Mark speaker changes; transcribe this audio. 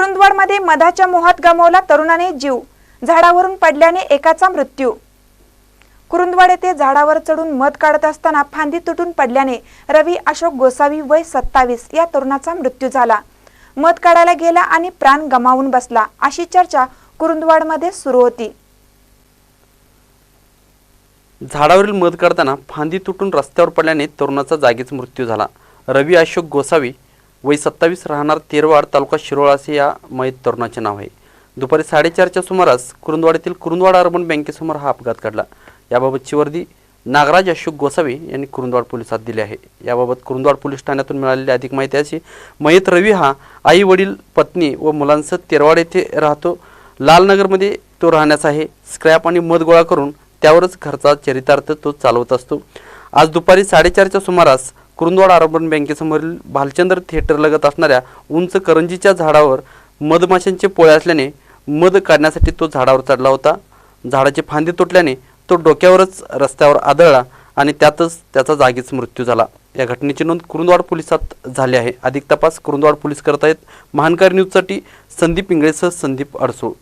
Speaker 1: कुरुंदवाडमध्ये मधाच्या मोहात गमावला तरुणाने जीव. झाडावरून पडल्याने एकाचा मृत्यू. कुरुंदवाड येथे झाडावर चढून मध काढत असताना फांदी तुटून पडल्याने रवी अशोक गोसावी वय सत्तावीस या तरुणाचा मृत्यू झाला. मध काढायला गेला आणि प्राण गमावून बसला अशी चर्चा कुरुंदवाडमध्ये सुरू होती.
Speaker 2: झाडावरील मध काढताना फांदी तुटून रस्त्यावर पडल्याने तरुणाचा जागीच मृत्यू झाला. रवी अशोक गोसावी वय सत्तावीस राहणार तेरवाड तालुका शिरोळ असे या मयत तरुणाचे नाव आहे. दुपारी साडेचारच्या सुमारास कुरुंदवाडीतील कुरुंदवाड अर्बन बँकेसमोर हा अपघात घडला. याबाबतची वर्दी नागराज अशोक गोसावी यांनी कुरुंदवाड पोलिसात दिली आहे. याबाबत कुरुंदवाड पोलीस ठाण्यातून मिळालेली अधिक माहिती अशी मयत रवी हा आई वडील पत्नी व मुलांसह तेरवाड येथे राहतो. लालनगरमध्ये तो राहण्याचा आहे. स्क्रॅप आणि मध गोळा करून त्यावरच घरचा चरितार्थ तो चालवत असतो. आज दुपारी साडेचारच्या सुमारास कुरुंदवाड अर्बन बँकेसमोरील भालचंद्र थिएटर लगत असणाऱ्या उंच करंजीच्या झाडावर मधमाशांचे पोळे असल्याने मध काढण्यासाठी तो झाडावर चढला होता. झाडाची फांदी तुटल्याने तो डोक्यावरच रस्त्यावर आदळला आणि त्यातच त्याचा जागीच मृत्यू झाला. या घटनेची नोंद कुरुंदवाड पोलिसात झाली आहे. अधिक तपास कुरुंदवाड पोलीस करत आहेत महानकार न्यूजसाठी संदीप इंगळेसह संदीप अडसूळ.